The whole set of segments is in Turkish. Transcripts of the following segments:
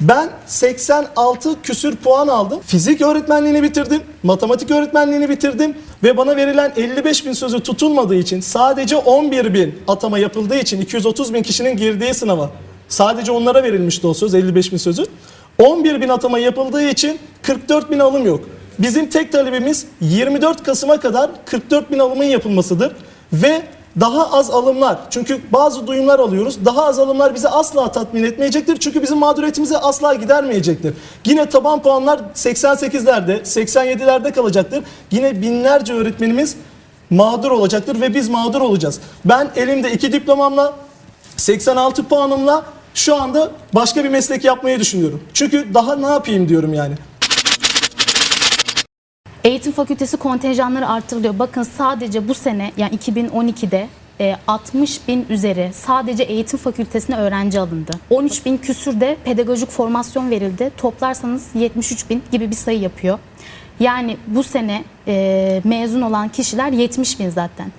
Ben 86 küsür puan aldım. Fizik öğretmenliğini bitirdim. Matematik öğretmenliğini bitirdim. Ve bana verilen 55 bin sözü tutulmadığı için sadece 11 bin atama yapıldığı için 230 bin kişinin girdiği sınava sadece onlara verilmişti o söz 55 bin sözü. 11 bin atama yapıldığı için 44 bin alım yok. Bizim tek talebimiz 24 Kasım'a kadar 44 bin alımın yapılmasıdır. Ve daha az alımlar. Çünkü bazı duyumlar alıyoruz. Daha az alımlar bizi asla tatmin etmeyecektir. Çünkü bizim mağduriyetimizi asla gidermeyecektir. Yine taban puanlar 88'lerde, 87'lerde kalacaktır. Yine binlerce öğretmenimiz mağdur olacaktır ve biz mağdur olacağız. Ben elimde iki diplomamla 86 puanımla şu anda başka bir meslek yapmayı düşünüyorum. Çünkü daha ne yapayım diyorum yani. Eğitim fakültesi kontenjanları artırılıyor. Bakın sadece bu sene yani 2012'de e, 60 bin üzeri sadece eğitim fakültesine öğrenci alındı. 13 bin küsürde pedagojik formasyon verildi. Toplarsanız 73 bin gibi bir sayı yapıyor. Yani bu sene e, mezun olan kişiler 70 bin zaten.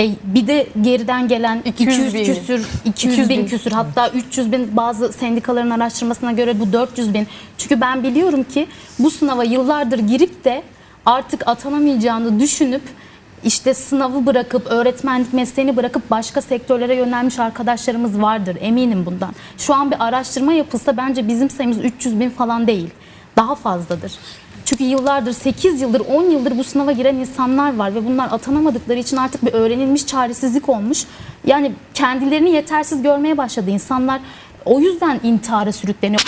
E, bir de geriden gelen 200 200 bin. küsür, 200 200 bin bin. küsür hatta 300 bin bazı sendikaların araştırmasına göre bu 400 bin. Çünkü ben biliyorum ki bu sınava yıllardır girip de artık atanamayacağını düşünüp işte sınavı bırakıp öğretmenlik mesleğini bırakıp başka sektörlere yönelmiş arkadaşlarımız vardır eminim bundan. Şu an bir araştırma yapılsa bence bizim sayımız 300 bin falan değil daha fazladır. Çünkü yıllardır 8 yıldır 10 yıldır bu sınava giren insanlar var ve bunlar atanamadıkları için artık bir öğrenilmiş çaresizlik olmuş. Yani kendilerini yetersiz görmeye başladı insanlar. O yüzden intihara sürükleniyor.